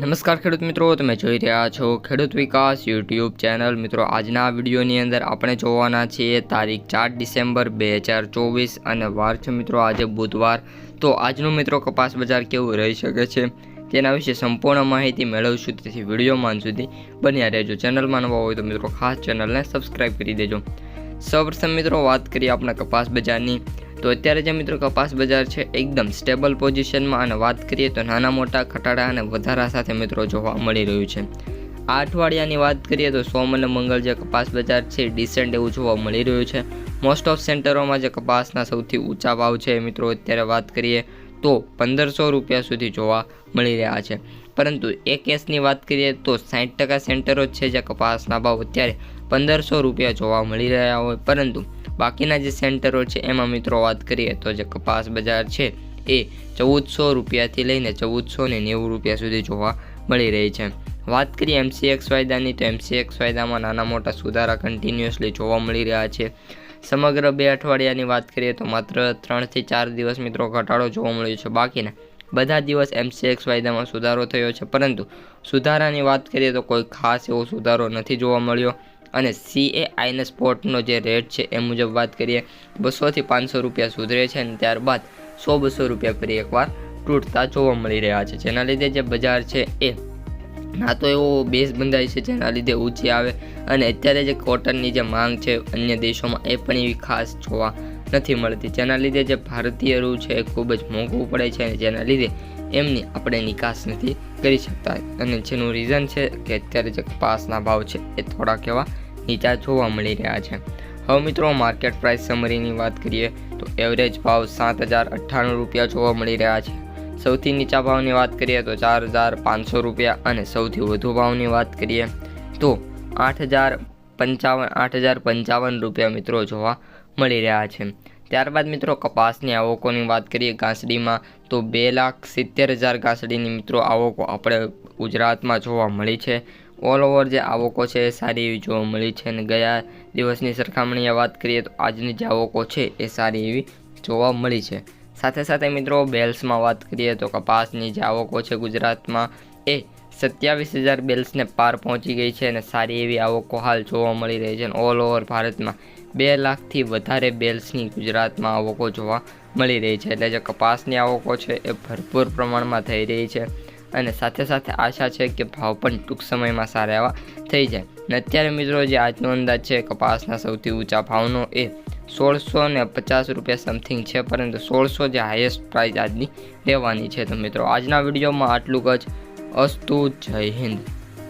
નમસ્કાર ખેડૂત મિત્રો, તમે જોઈ રહ્યા છો ખેડૂત વિકાસ યુટ્યુબ ચેનલ. મિત્રો, આજના વિડીયોની અંદર આપણે જોવાના છીએ તારીખ ચાર ડિસેમ્બર બે હજાર ચોવીસ અને વાર છે મિત્રો આજે બુધવાર. તો આજનું મિત્રો કપાસ બજાર કેવું રહી શકે છે તેના વિશે સંપૂર્ણ માહિતી મેળવશું. તેથી વિડીયોમાં સુધી બન્યા રહેજો. ચેનલમાં નવા હોય તો મિત્રો ખાસ ચેનલને સબસ્ક્રાઈબ કરી દેજો. સૌપ્રથમ મિત્રો વાત કરીએ આપણા કપાસ બજારની. તો અત્યારે જે મિત્રો કપાસ બજાર છે, એકદમ સ્ટેબલ પોઝિશનમાં અને વાત કરીએ તો નાના, મોટા ઘટાડા અને વધારા સાથે મિત્રો જોવા મળી રહ્યું છે. આ અઠવાડિયાની વાત કરીએ તો સોમ અને મંગળ જે કપાસ બજાર છે ડિસેન્ટ એવું જોવા મળી રહ્યું છે. મોસ્ટ ઓફ સેન્ટરોમાં જે કપાસના સૌથી ઊંચા ભાવ છે, મિત્રો અત્યારે વાત કરીએ તો પંદરસો રૂપિયા સુધી જોવા મળી રહ્યા છે. પરંતુ એ કેસની વાત કરીએ તો સાઠ ટકા સેન્ટરો જ છે જે કપાસના ભાવ અત્યારે પંદરસો રૂપિયા જોવા મળી રહ્યા હોય. પરંતુ બાકીના જે સેન્ટરો છે, એમાં મિત્રો વાત કરીએ તો જે કપાસ બજાર છે, એ ચૌદસો રૂપિયાથી લઈને ચૌદસો ને નેવું રૂપિયા સુધી જોવા મળી રહી છે. વાત કરીએ એમસીએક્સ વાયદાની, તો એમસીએક્સ વાયદામાં નાના મોટા સુધારા કન્ટિન્યુઅસલી જોવા મળી રહ્યા છે. સમગ્ર બે અઠવાડિયાની વાત કરીએ તો માત્ર ત્રણથી ચાર દિવસ મિત્રો ઘટાડો જોવા મળ્યો છે. બાકીના બધા દિવસ એમસીએક્સ વાયદામાં સુધારો થયો છે, પરંતુ સુધારાની વાત કરીએ તો કોઈ ખાસ એવો સુધારો નથી જોવા મળ્યો. અને સીએ આઈના સ્પોટનો જે રેટ છે એ મુજબ વાત કરીએ, બસોથી પાંચસો રૂપિયા સુધરે છે અને ત્યારબાદ સો બસો રૂપિયા ફરી એકવાર તૂટતા જોવા મળી રહ્યા છે. જેના લીધે જે બજાર છે એ ના તો એવો બેઝ બંધાય છે જેના લીધે ઊંચી આવે અને અત્યારે જે કોટનની જે માંગ છે અન્ય દેશોમાં એ પણ એવી ખાસ જોવા નથી મળતી. જેના લીધે જે ભારતીય રૂ છે એ ખૂબ જ મોંઘું પડે છે અને જેના લીધે એમની આપણે નિકાસ નથી કરી શકતા. અને જેનું રીઝન છે કે અત્યારે જે કપાસના ભાવ છે એ થોડાક એવા નીચા જોવા મળી રહ્યા છે. હવે મિત્રો માર્કેટ પ્રાઇસ સમરીની વાત કરીએ, તો એવરેજ ભાવ સાત હજાર અઠ્ઠાણું રૂપિયા જોવા મળી રહ્યા છે. સૌથી નીચા ભાવની વાત કરીએ, તો ચાર હજાર પાંચસો રૂપિયા અને સૌથી વધુ ભાવની વાત કરીએ, તો આઠ હજાર પંચાવન, આઠ હજાર પંચાવન રૂપિયા મિત્રો જોવા મળી રહ્યા છે. ત્યારબાદ મિત્રો, કપાસની આવકોની વાત કરીએ, ઘાસડીમાં તો બે લાખ સિત્તેર હજાર ઘાસડીની મિત્રો આવકો આપણે ગુજરાતમાં જોવા મળી છે. ઓલ ઓવર જે આવકો છે એ સારી એવી જોવા મળી છે અને ગયા દિવસની સરખામણીએ વાત કરીએ તો આજની જે આવકો છે એ સારી એવી જોવા મળી છે. સાથે સાથે મિત્રો બેલ્સમાં વાત કરીએ તો કપાસની જે આવકો છે ગુજરાતમાં એ સત્યાવીસ હજાર બેલ્સને પાર પહોંચી ગઈ છે અને સારી એવી આવકો હાલ જોવા મળી રહી છે અને ઓલ ઓવર ભારતમાં બે લાખથી વધારે બેલ્સની ગુજરાતમાં આવકો જોવા મળી રહી છે. એટલે જે કપાસની આવકો છે એ ભરપૂર પ્રમાણમાં થઈ રહી છે. અને સાથે સાથે આશા છે કે ભાવ પણ ટૂંક સમયમાં સારા એવા થઈ જાય. અને અત્યારે મિત્રો જે આજનો અંદાજ છે, કપાસના સૌથી ઊંચા ભાવનો એ સોળસો ને પચાસ રૂપિયા સમથિંગ છે, પરંતુ સોળસો જે હાઈએસ્ટ પ્રાઇસ આજની રહેવાની છે. તો મિત્રો, આજના વિડીયોમાં આટલું જ. અસ્તુ, જય હિન્દ.